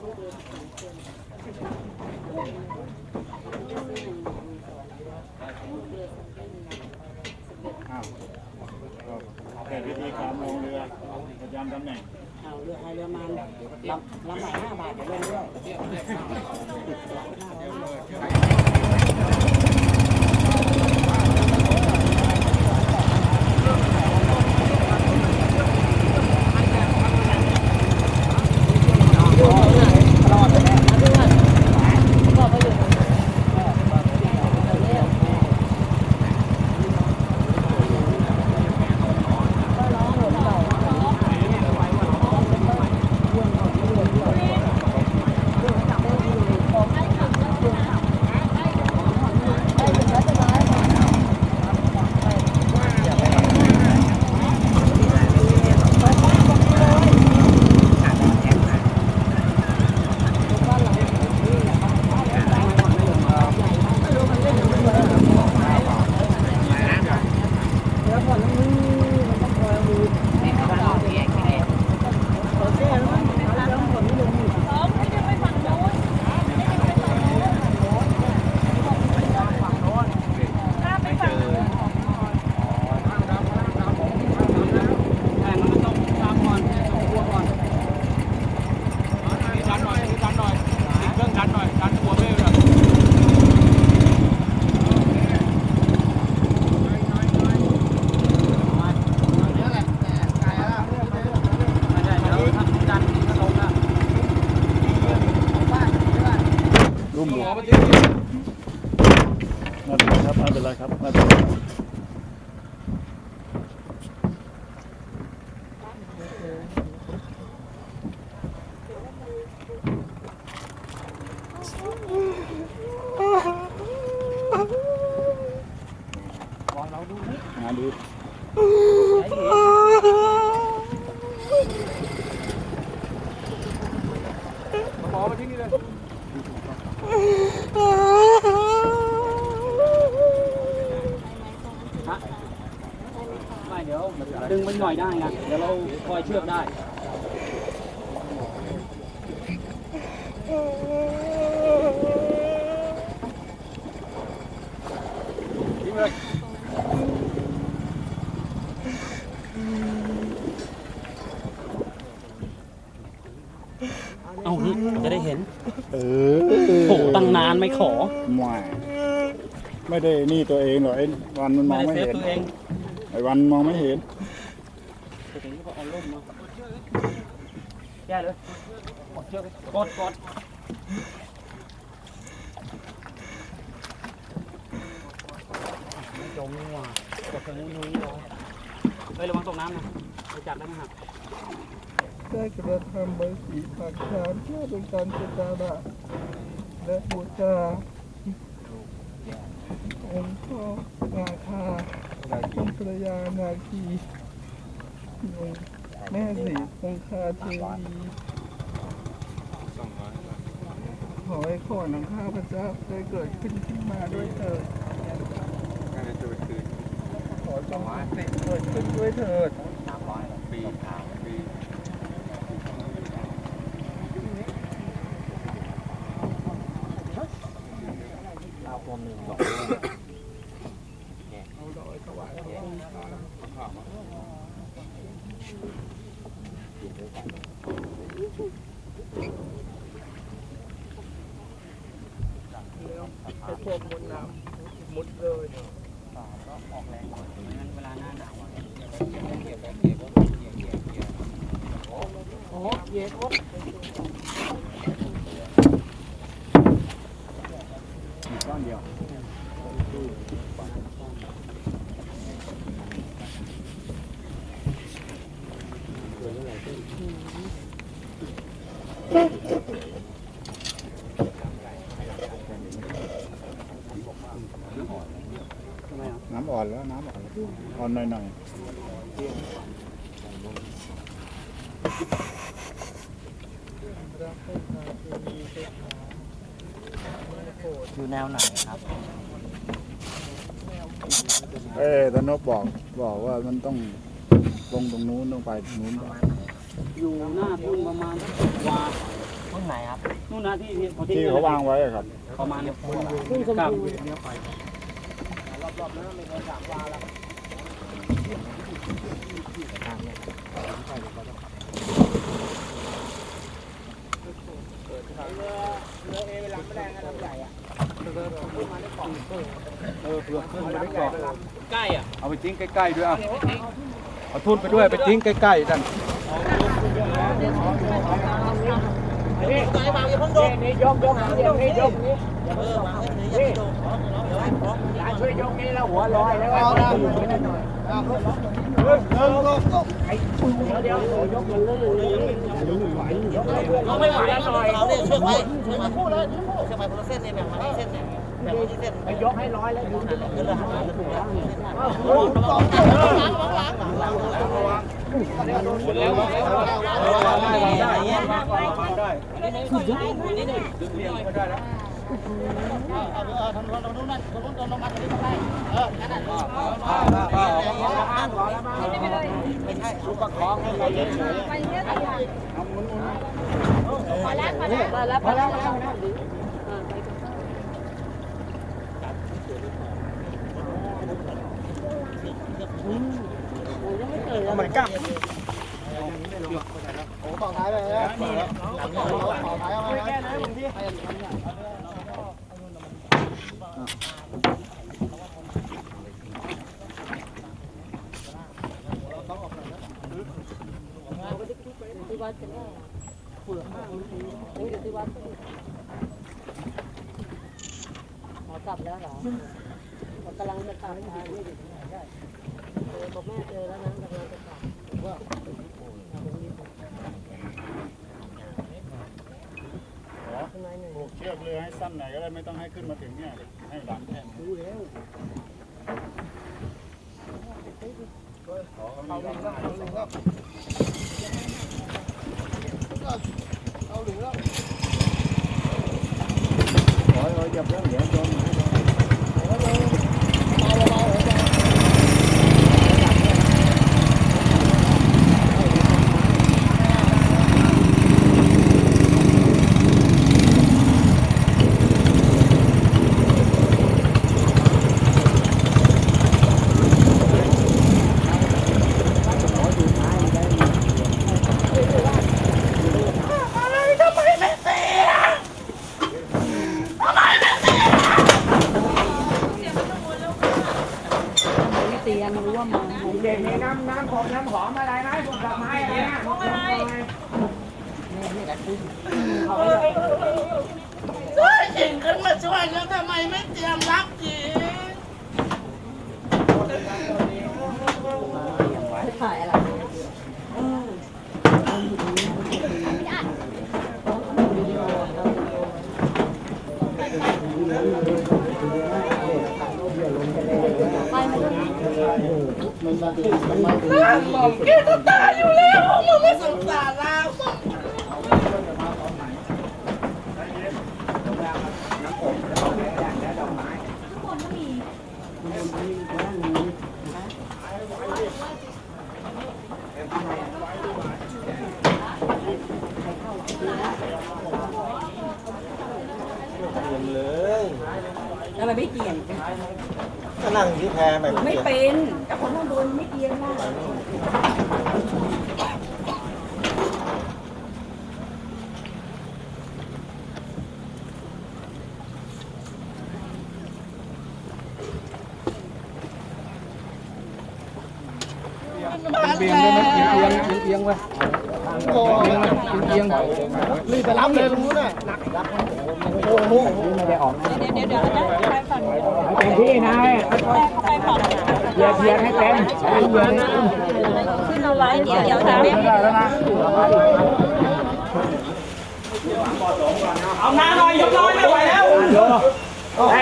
อ้าวก็แต่วิธีการลงเรือประจำตำแหน่งเอาเรือไทยเรือมันลำลำใหม่ห้าบาทเดี๋ยวลงด้วย แต่มันต้องตามก่อนต้องกลัวก่อน ดันหน่อยดันหน่อยติดเครื่องดันหน่อยดันหัวเบ้เลย ไม่ได้เดี๋ยวถ้าดันก็ลงละ รุ่ม หม บุ อก มาที่นี่ ไม่เป็นไรครับไม่เป็นไรครับไม่เป็นไรครับลองเราดูขอมาที่นี่เลย หน่อยได้นะเดี๋ยวเราคอยเชือกได้ทิ้งเลยเอานี่จะได้เห็นเออโหตั้งนานไม่ขอไม่ไม่ได้นี่ตัวเองหรอกไอ้วันมันมไม่องได้ไม่เซฟเห็นตัวเองไอ้วันมองไม่เห็น ไปถึงก็เอาล่มมา แก้เลยกดเชือกเลยกดกดไม่จมนี่หว่ากดตรงนู้นตรงนี้รอเฮ้ยระวังตกน้ำนะไปจับแล้วนะฮะได้กระทำใบสีผักชามเพื่อเป็นการสักการะและบูชาองค์พ่อนาคาองค์ภรรยานาคีองค์ แม่สีคงคาเทวีขอให้ขอของข้าพเจ้าได้เกิดขึ้นขึ้นมาด้วยเถิดขอจงสิเกิดขึ้นด้วยเถิดปีปีให้พ วกมวลน้ำมุดเลยงั้นเวลาหน้าหนาวอะโอ้โหเย็นโอ๊ตมีก้อนเดียวทำไมอะ น้ำอ่อนแล้วน้ำอ่อนแล้วอ่อนหน่อยอยู่แนวไหนครับๆเอ้ยตนบบอกบอกว่ามันต้องลงตรงนู้นต้องไปตรงนู้น อยู่หน้าทุ่งประมาณสักวาตรงไหนครับนู่นนะที่ที่เขาทิ้งที่เขาวางไว้อะครับ ประมาณครึ่งชั่วโมงเออเผื่อขึ้นมาได้ก่อนใกล้อะ เอาไปทิ้งใกล้ๆด้วยเอาเอาทุ่นไปด้วยไปทิ้งใกล้ๆกัน นี่ยกยกนี่ยกนี่ช่วยยกนี่แล้วหัวลอยแล้วเดี๋ยวยกมันเลยยกไม่ไหวหน่อยเราเนี่ยช่วยไว้ช่วยไว้คู่เลยช่วยไว้คนละเส้นเนี่ยแบ่งมาที่เส้นเนี่ยแบ่งมาที่เส้นไปยกให้ร้อยแล้วดูนั่นแหละเงินละห้าบาทถูกแล้วระวังระวังระวัง ระ วังระวังระวังระวังแล้วได้ได้ได้เออเออทางนู้นทางนู้นนั่นทางนู้นตรงลงมาทางนี้ก็ได้เออนั่นน่ะไม่ใช่ลูกประคองให้เราเฉยกลับแล้วเหรอกำลังจะกลับทางนี่ บอกแม่เจอแล้วนะกำลังจะกลับผูกเชือกเรือให้สั้นหน่อยก็ได้ไม่ต้องให้ขึ้นมาถึงเนี่ยให้หลังแค่รู้แล้วเตียงรู้ว่ามา เด็กมีน้ำน้ำหอมน้ำหอมอะไรไหมพวกดอกไม้อะไรนะพวกอะไร ช่วยหญิงขึ้นมาช่วยแล้วทำไม ม่เตรียมรับหญิงถ่ายอะไรบอกแกจะตายอยู่แล้วมึงไม่สงสารเรา ทำไมไม่เกี่ยง ก็นั่งที่แพแบบ ไม่เป็นแต่คนข้างบนไม่เกี่ยงนะ เบียงด้วยนะเอียงเอียงไว้เอียงเอียงรีบไปรับเลยตรงนู้นน่ะเต็มที่นะเพียเพียให้เต็ม เพียนะขึ้นเอาไว้เดี๋ยวเดี๋ยวจะไม่ได้แล้วนะเอาน้าหน่อยยกน้อยไม่ไหวแล้ว ให้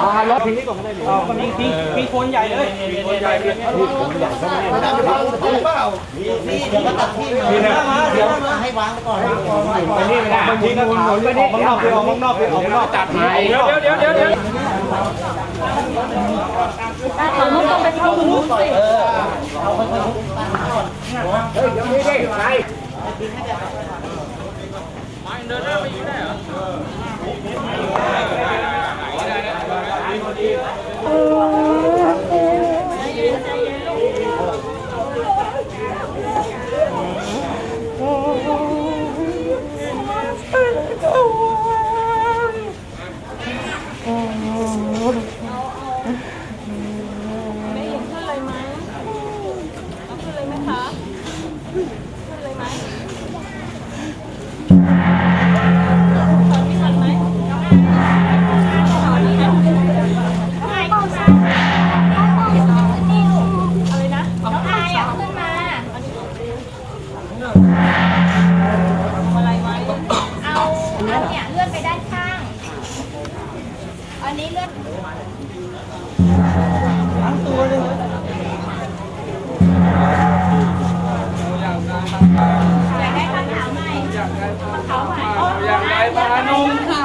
อารถที่นี่ก่อนก็ได้ดิวันนี้นมีงทิ้งคนใหญ่เลยทิ้งคนใหญ่เลยทิ้คนใหญ่ก็ไม่ดูเปล่ามีที่เดี๋ยวก็ตัดที่มาเดี๋ยวให้วางก่อนให้ก่อนไปนี่ไม่ได้มันทิ้งคนหมดไปนี่ออกนอกไปออกนอกไปออกนอกจัดหายเดี๋ยวเดี๋ยวเดี๋ยวเดี๋ยวเขาไม่ต้องไปเข้ามุ้งสิเอาไปเข้ามุ้งเฮ้ยยังไม่ได้ไปเดินหน้าไปอยู่ได้เหรอ เออ อย่างได้านุ่า